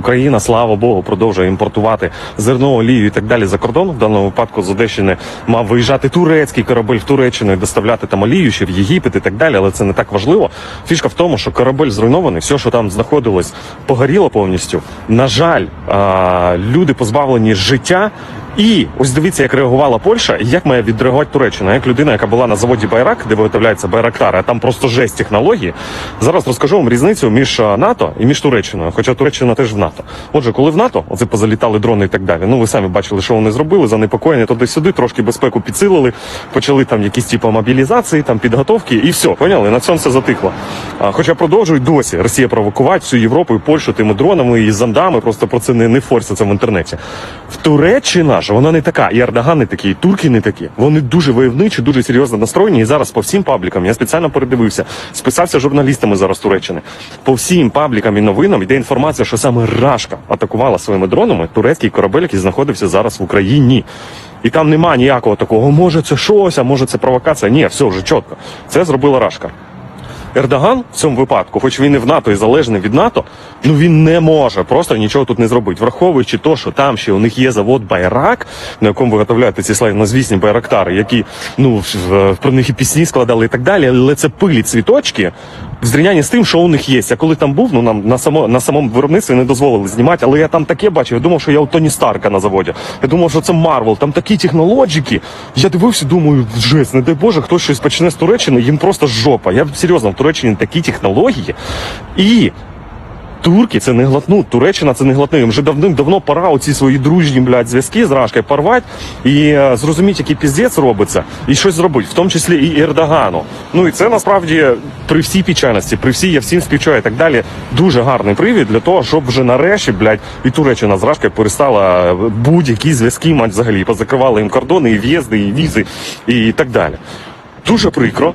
Україна, слава Богу, продовжує імпортувати зерно, олію і так далі за кордон. В даному випадку з Одещини мав виїжджати турецький корабель в Туреччину і доставляти там олію ще в Єгипет і так далі, але це не так важливо. Фішка в тому, що корабель зруйнований, все, що там знаходилось, погоріло повністю. На жаль, люди позбавлені життя. І ось дивіться, як реагувала Польща, і як має відреагувати Туреччина. Як людина, яка була на заводі Байрак, де виготовляється Байрактар, а там просто жесть технології. Зараз розкажу вам різницю між НАТО і між Туреччиною. Хоча Туреччина теж в НАТО. Отже, коли в НАТО, оце позалітали дрони і так далі. Ну ви самі бачили, що вони зробили, занепокоєння туди-сюди, трошки безпеку підсилили, почали там якісь типу мобілізації, там підготовки, і все, поняли? На цьому все затихло. А, хоча продовжують досі Росія провокувати всю Європу і Польщу тими дронами і зондами, просто про це не, не форсяться в інтернеті. В Туреччина ж вона не така, і Ердоган не такий, і турки не такі. Вони дуже войовничі, дуже серйозно настроєні. І зараз по всім паблікам я спеціально передивився, списався з журналістами зараз Туреччини. По всім паблікам і новинам йде інформація, що саме Рашка атакувала своїми дронами турецький корабель, який знаходився зараз в Україні. І там нема ніякого такого, може це щось, а може це провокація. Ні, все вже чітко. Це зробила Рашка. Ердоган в цьому випадку, хоч він і в НАТО і залежний від НАТО, ну він не може просто нічого тут не зробити, враховуючи то, що там ще у них є завод Байрак, на якому виготовляють ці славнозвісні байрактари, які ну про них і пісні складали і так далі, але це пилі цвіточки зрівнянні з тим, що у них є. Я коли там був, ну нам на само на самому виробництві не дозволили знімати, але я там таке бачив. Я думав, що я у Тоні Старка на заводі. Я думав, що це Марвел, там такі технологіки. Я дивився, думаю, жесть, не дай Боже, хтось щось почне з Туреччини, їм просто жопа. Я серйозно в Туреччині такі технології. І турки це не глотнуть. Туреччина це не глотне. Їм вже давним-давно пора оці свої дружні блядь, зв'язки з Рашкою порвати і е, зрозуміти, який піздець робиться, і щось зробити, в тому числі і Ердогану. Ну і це насправді при всій печальності, при всій я всім співчую і так далі. Дуже гарний привід для того, щоб вже нарешті, блядь, і Туреччина з Рашкою перестала будь-які зв'язки мати взагалі. Позакривали їм кордони, і в'їзди, і візи, і так далі. Дуже прикро.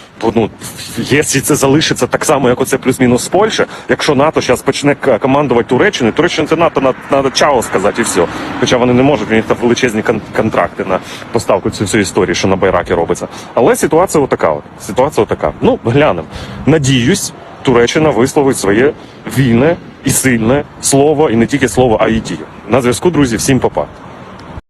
Бо, Ну, якщо це залишиться так само, як оце плюс-мінус з Польщі, якщо НАТО зараз почне командувати Туреччиною, Туреччина це НАТО на- треба чао сказати і все. Хоча вони не можуть, у них там величезні кон- контракти на поставку цієї всієї історії, що на Байракі робиться. Але ситуація отака. От. Ситуація отака. Ну, глянемо. Надіюсь, Туреччина висловить своє вільне і сильне слово, і не тільки слово, а й дію. На зв'язку, друзі, всім па-па.